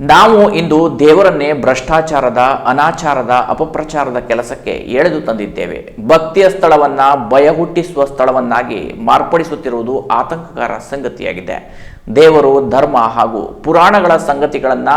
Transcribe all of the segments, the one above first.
ನಾವು ಇಂದು ದೇವರನ್ನೇ ಭ್ರಷ್ಟಾಚಾರದ, ಅನಾಚಾರದ, ಅಪಪ್ರಚಾರದ ಕೆಲಸಕ್ಕೆ ಎಳೆದು ತಂದಿದ್ದೇವೆ. ಭಕ್ತಿಯ ಸ್ಥಳವನ್ನ ಭಯ ಹುಟ್ಟಿಸುವ ಸ್ಥಳವನ್ನಾಗಿ ಮಾರ್ಪಡಿಸುತ್ತಿರುವುದು ಆತಂಕಕರ ಸಂಗತಿಯಾಗಿದೆ. ದೇವರು ಧರ್ಮ ಹಾಗೂ ಪುರಾಣಗಳ ಸಂಗತಿಗಳನ್ನ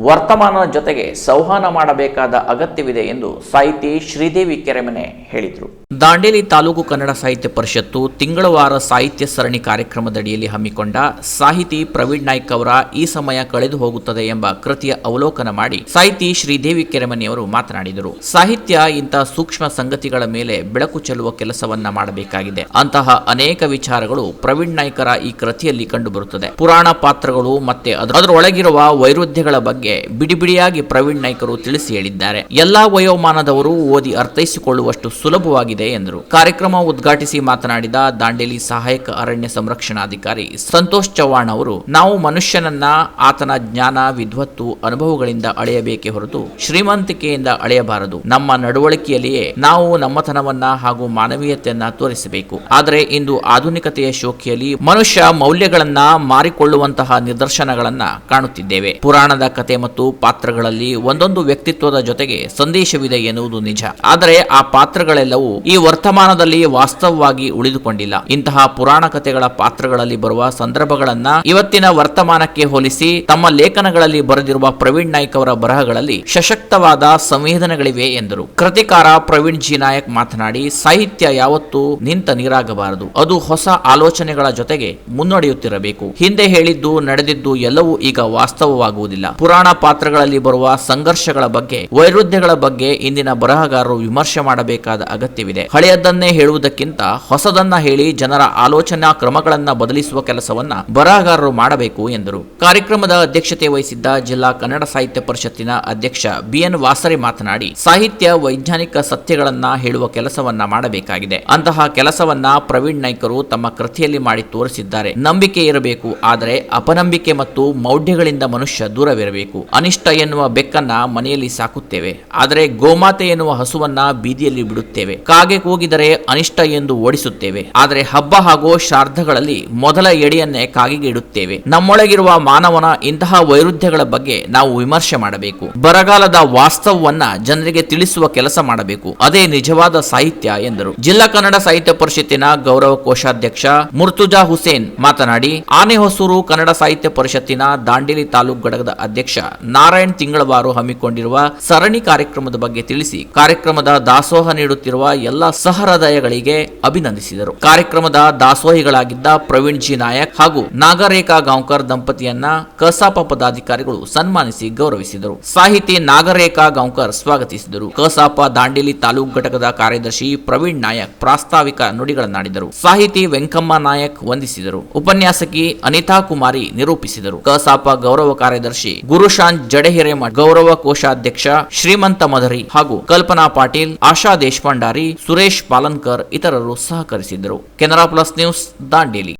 ವರ್ತಮಾನದ ಜೊತೆಗೆ ಸಂವಹನ ಮಾಡಬೇಕಾದ ಅಗತ್ಯವಿದೆ ಎಂದು ಸಾಹಿತಿ ಶ್ರೀದೇವಿ ಕೆರೆಮನೆ ಹೇಳಿದರು. ದಾಂಡೇಲಿ ತಾಲೂಕು ಕನ್ನಡ ಸಾಹಿತ್ಯ ಪರಿಷತ್ತು ತಿಂಗಳವಾರ ಸಾಹಿತ್ಯ ಸರಣಿ ಕಾರ್ಯಕ್ರಮದಡಿಯಲ್ಲಿ ಹಮ್ಮಿಕೊಂಡ ಸಾಹಿತಿ ಪ್ರವೀಣ್ ನಾಯ್ಕ್ ಅವರ ಈ ಸಮಯ ಕಳೆದು ಹೋಗುತ್ತದೆ ಎಂಬ ಕೃತಿಯ ಅವಲೋಕನ ಮಾಡಿ ಸಾಹಿತಿ ಶ್ರೀದೇವಿ ಕೆರೆಮನೆಯವರು ಮಾತನಾಡಿದರು. ಸಾಹಿತ್ಯ ಇಂತಹ ಸೂಕ್ಷ್ಮ ಸಂಗತಿಗಳ ಮೇಲೆ ಬೆಳಕು ಚೆಲ್ಲುವ ಕೆಲಸವನ್ನ ಮಾಡಬೇಕಾಗಿದೆ. ಅಂತಹ ಅನೇಕ ವಿಚಾರಗಳು ಪ್ರವೀಣ್ ನಾಯ್ಕರ ಈ ಕೃತಿಯಲ್ಲಿ ಕಂಡುಬರುತ್ತದೆ. ಪುರಾಣ ಪಾತ್ರಗಳು ಮತ್ತೆ ಅದರ- ಅದರೊಳಗಿರುವ ವೈರುಧ್ಯಗಳ ಬಗ್ಗೆ ಬಿಡಿ ಬಿಡಿಯಾಗಿ ಪ್ರವೀಣ್ ನಾಯ್ಕರು ತಿಳಿಸಿ ಹೇಳಿದ್ದಾರೆ. ಎಲ್ಲಾ ವಯೋಮಾನದವರು ಓದಿ ಅರ್ಥೈಸಿಕೊಳ್ಳುವಷ್ಟು ಸುಲಭವಾಗಿದೆ ಎಂದರು. ಕಾರ್ಯಕ್ರಮ ಉದ್ಘಾಟಿಸಿ ಮಾತನಾಡಿದ ದಾಂಡೇಲಿ ಸಹಾಯಕ ಅರಣ್ಯ ಸಂರಕ್ಷಣಾಧಿಕಾರಿ ಸಂತೋಷ್ ಚವ್ಹಾಣ್ ಅವರು, ನಾವು ಮನುಷ್ಯನನ್ನ ಆತನ ಜ್ಞಾನ, ವಿದ್ವತ್ತು, ಅನುಭವಗಳಿಂದ ಅಳೆಯಬೇಕೆ ಹೊರತು ಶ್ರೀಮಂತಿಕೆಯಿಂದ ಅಳೆಯಬಾರದು. ನಮ್ಮ ನಡವಳಿಕೆಯಲ್ಲಿಯೇ ನಾವು ನಮ್ಮತನವನ್ನ ಹಾಗೂ ಮಾನವೀಯತೆಯನ್ನ ತೋರಿಸಬೇಕು. ಆದರೆ ಇಂದು ಆಧುನಿಕತೆಯ ಶೋಕಿಯಲ್ಲಿ ಮನುಷ್ಯ ಮೌಲ್ಯಗಳನ್ನ ಮಾರಿಕೊಳ್ಳುವಂತಹ ನಿದರ್ಶನಗಳನ್ನ ಕಾಣುತ್ತಿದ್ದೇವೆ. ಪುರಾಣದ ಕತೆ ಮತ್ತು ಪಾತ್ರಗಳಲ್ಲಿ ಒಂದೊಂದು ವ್ಯಕ್ತಿತ್ವದ ಜೊತೆಗೆ ಸಂದೇಶವಿದೆ ಎನ್ನುವುದು ನಿಜ. ಆದರೆ ಆ ಪಾತ್ರಗಳೆಲ್ಲವೂ ಈ ವರ್ತಮಾನದಲ್ಲಿ ವಾಸ್ತವವಾಗಿ ಉಳಿದುಕೊಂಡಿಲ್ಲ. ಇಂತಹ ಪುರಾಣ ಕಥೆಗಳ ಪಾತ್ರಗಳಲ್ಲಿ ಬರುವ ಸಂದರ್ಭಗಳನ್ನ ಇವತ್ತಿನ ವರ್ತಮಾನಕ್ಕೆ ಹೋಲಿಸಿ ತಮ್ಮ ಲೇಖನಗಳಲ್ಲಿ ಬರೆದಿರುವ ಪ್ರವೀಣ್ ನಾಯ್ಕ್ ಅವರ ಬರಹಗಳಲ್ಲಿ ಸಶಕ್ತವಾದ ಸಂವೇದನೆಗಳಿವೆ ಎಂದರು. ಕೃತಿಕಾರ ಪ್ರವೀಣ್ ಜಿ. ನಾಯಕ್ ಮಾತನಾಡಿ, ಸಾಹಿತ್ಯ ಯಾವತ್ತೂ ನಿಂತ ನೀರಾಗಬಾರದು. ಅದು ಹೊಸ ಆಲೋಚನೆಗಳ ಜೊತೆಗೆ ಮುನ್ನಡೆಯುತ್ತಿರಬೇಕು. ಹಿಂದೆ ಹೇಳಿದ್ದು, ನಡೆದಿದ್ದು ಎಲ್ಲವೂ ಈಗ ವಾಸ್ತವವಾಗುವುದಿಲ್ಲ. ಪುರಾಣ ಪಾತ್ರಗಳಲ್ಲಿ ಬರುವ ಸಂಘರ್ಷಗಳ ಬಗ್ಗೆ, ವೈರುಧ್ಯಗಳ ಬಗ್ಗೆ ಇಂದಿನ ಬರಹಗಾರರು ವಿಮರ್ಶೆ ಮಾಡಬೇಕಾದ ಅಗತ್ಯವಿದೆ. ಹಳೆಯದನ್ನೇ ಹೇಳುವುದಕ್ಕಿಂತ ಹೊಸದನ್ನ ಹೇಳಿ ಜನರ ಆಲೋಚನಾ ಕ್ರಮಗಳನ್ನ ಬದಲಿಸುವ ಕೆಲಸವನ್ನ ಬರಹಗಾರರು ಮಾಡಬೇಕು ಎಂದರು. ಕಾರ್ಯಕ್ರಮದ ಅಧ್ಯಕ್ಷತೆ ವಹಿಸಿದ್ದ ಜಿಲ್ಲಾ ಕನ್ನಡ ಸಾಹಿತ್ಯ ಪರಿಷತ್ತಿನ ಅಧ್ಯಕ್ಷ ಬಿಎನ್ ವಾಸರೆ ಮಾತನಾಡಿ, ಸಾಹಿತ್ಯ ವೈಜ್ಞಾನಿಕ ಸತ್ಯಗಳನ್ನ ಹೇಳುವ ಕೆಲಸವನ್ನ ಮಾಡಬೇಕಾಗಿದೆ. ಅಂತಹ ಕೆಲಸವನ್ನ ಪ್ರವೀಣ್ ನಾಯ್ಕರು ತಮ್ಮ ಕೃತಿಯಲ್ಲಿ ಮಾಡಿ ತೋರಿಸಿದ್ದಾರೆ. ನಂಬಿಕೆ ಇರಬೇಕು, ಆದರೆ ಅಪನಂಬಿಕೆ ಮತ್ತು ಮೌಢ್ಯಗಳಿಂದ ಮನುಷ್ಯ ದೂರವಿರಬೇಕು. ಅನಿಷ್ಟ ಎನ್ನುವ ಬೆಕ್ಕನ್ನ ಮನೆಯಲ್ಲಿ ಸಾಕುತ್ತೇವೆ. ಆದರೆ ಗೋಮಾತೆ ಎನ್ನುವ ಹಸುವನ್ನ ಬೀದಿಯಲ್ಲಿ ಬಿಡುತ್ತೇವೆ. ಕಾಗೆ ಕೂಗಿದರೆ ಅನಿಷ್ಟ ಎಂದು ಓಡಿಸುತ್ತೇವೆ. ಆದರೆ ಹಬ್ಬ ಹಾಗೂ ಶ್ರಾರ್ಧಗಳಲ್ಲಿ ಮೊದಲ ಎಡೆಯನ್ನೇ ಕಾಗೆಗೆ ಇಡುತ್ತೇವೆ. ನಮ್ಮೊಳಗಿರುವ ಮಾನವನ ಇಂತಹ ವೈರುಧ್ಯಗಳ ಬಗ್ಗೆ ನಾವು ವಿಮರ್ಶೆ ಮಾಡಬೇಕು. ಬರಗಾಲದ ವಾಸ್ತವವನ್ನ ಜನರಿಗೆ ತಿಳಿಸುವ ಕೆಲಸ ಮಾಡಬೇಕು. ಅದೇ ನಿಜವಾದ ಸಾಹಿತ್ಯ ಎಂದರು. ಜಿಲ್ಲಾ ಕನ್ನಡ ಸಾಹಿತ್ಯ ಪರಿಷತ್ತಿನ ಗೌರವ ಕೋಶಾಧ್ಯಕ್ಷ ಮುರ್ತುಜಾ ಹುಸೇನ್ ಮಾತನಾಡಿ, ಆನೆಹೊಸೂರು ಕನ್ನಡ ಸಾಹಿತ್ಯ ಪರಿಷತ್ತಿನ ದಾಂಡೇಲಿ ತಾಲೂಕು ಘಟಕದ ಅಧ್ಯಕ್ಷ ನಾರಾಯಣ್ ತಿಂಗಳವಾರು ಹಮ್ಮಿಕೊಂಡಿರುವ ಸರಣಿ ಕಾರ್ಯಕ್ರಮದ ಬಗ್ಗೆ ತಿಳಿಸಿ ಕಾರ್ಯಕ್ರಮದ ದಾಸೋಹ ನೀಡುತ್ತಿರುವ ಎಲ್ಲ ಸಹೃದಯಗಳಿಗೆ ಅಭಿನಂದಿಸಿದರು. ಕಾರ್ಯಕ್ರಮದ ದಾಸೋಹಿಗಳಾಗಿದ್ದ ಪ್ರವೀಣ್ ಜಿ ನಾಯಕ್ ಹಾಗೂ ನಾಗರೇಖಾ ಗಾಂವ್ಕರ್ ದಂಪತಿಯನ್ನ ಕಸಾಪ ಪದಾಧಿಕಾರಿಗಳು ಸನ್ಮಾನಿಸಿ ಗೌರವಿಸಿದರು. ಸಾಹಿತಿ ನಾಗರೇಖಾ ಗಾಂವ್ಕರ್ ಸ್ವಾಗತಿಸಿದರು. ಕಸಾಪ ದಾಂಡೇಲಿ ತಾಲೂಕು ಘಟಕದ ಕಾರ್ಯದರ್ಶಿ ಪ್ರವೀಣ್ ನಾಯಕ್ ಪ್ರಾಸ್ತಾವಿಕ ನುಡಿಗಳನ್ನಾಡಿದರು. ಸಾಹಿತಿ ವೆಂಕಮ್ಮ ನಾಯಕ್ ವಂದಿಸಿದರು. ಉಪನ್ಯಾಸಕಿ ಅನಿತಾ ಕುಮಾರಿ ನಿರೂಪಿಸಿದರು. ಕಸಾಪ ಗೌರವ ಕಾರ್ಯದರ್ಶಿ ಗುರುಶಾಂತ್ ಜಡೆಹಿರೇಮಠ್ ಗೌರವ ಕೋಶಾಧ್ಯಕ್ಷ ಶ್ರೀಮಂತ ಮಧರಿ ಹಾಗೂ ಕಲ್ಪನಾ ಪಾಟೀಲ್, ಆಶಾ ದೇಶಪಾಂಡಾರಿ, ಸುರೇಶ್ ಪಾಲನ್ಕರ್ ಇತರರು ಸಹಕರಿಸಿದ್ದರು. Canara plus news, Dandeli.